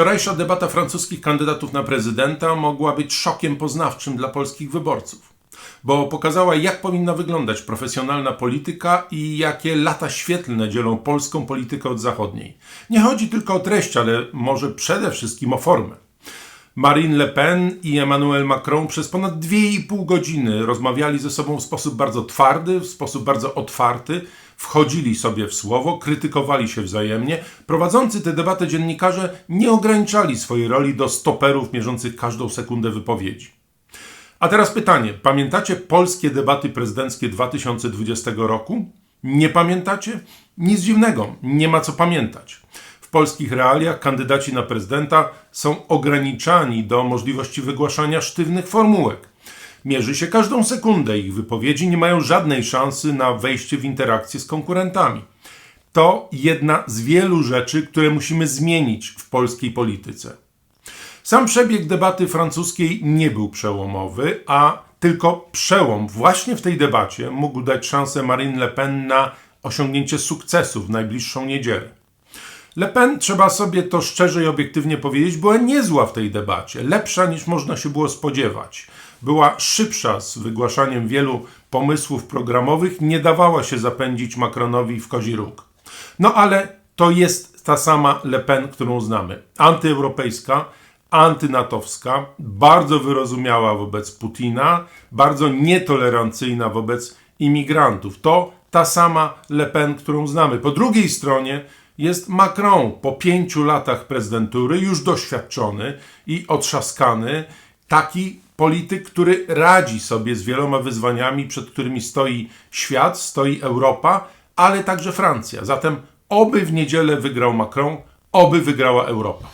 Wczorajsza debata francuskich kandydatów na prezydenta mogła być szokiem poznawczym dla polskich wyborców, bo pokazała, jak powinna wyglądać profesjonalna polityka i jakie lata świetlne dzielą polską politykę od zachodniej. Nie chodzi tylko o treść, ale może przede wszystkim o formę. Marine Le Pen i Emmanuel Macron przez ponad 2,5 godziny rozmawiali ze sobą w sposób bardzo twardy, w sposób bardzo otwarty, wchodzili sobie w słowo, krytykowali się wzajemnie. Prowadzący tę debatę dziennikarze nie ograniczali swojej roli do stoperów mierzących każdą sekundę wypowiedzi. A teraz pytanie: pamiętacie polskie debaty prezydenckie 2020 roku? Nie pamiętacie? Nic dziwnego, nie ma co pamiętać. W polskich realiach kandydaci na prezydenta są ograniczani do możliwości wygłaszania sztywnych formułek. Mierzy się każdą sekundę, ich wypowiedzi nie mają żadnej szansy na wejście w interakcję z konkurentami. To jedna z wielu rzeczy, które musimy zmienić w polskiej polityce. Sam przebieg debaty francuskiej nie był przełomowy, a tylko przełom właśnie w tej debacie mógł dać szansę Marine Le Pen na osiągnięcie sukcesu w najbliższą niedzielę. Le Pen, trzeba sobie to szczerze i obiektywnie powiedzieć, była niezła w tej debacie, lepsza niż można się było spodziewać. Była szybsza z wygłaszaniem wielu pomysłów programowych, nie dawała się zapędzić Macronowi w kozi róg. No ale to jest ta sama Le Pen, którą znamy. Antyeuropejska, antynatowska, bardzo wyrozumiała wobec Putina, bardzo nietolerancyjna wobec imigrantów. To ta sama Le Pen, którą znamy. Po drugiej stronie jest Macron, po pięciu latach prezydentury, już doświadczony i otrzaskany, taki polityk, który radzi sobie z wieloma wyzwaniami, przed którymi stoi świat, stoi Europa, ale także Francja. Zatem oby w niedzielę wygrał Macron, oby wygrała Europa.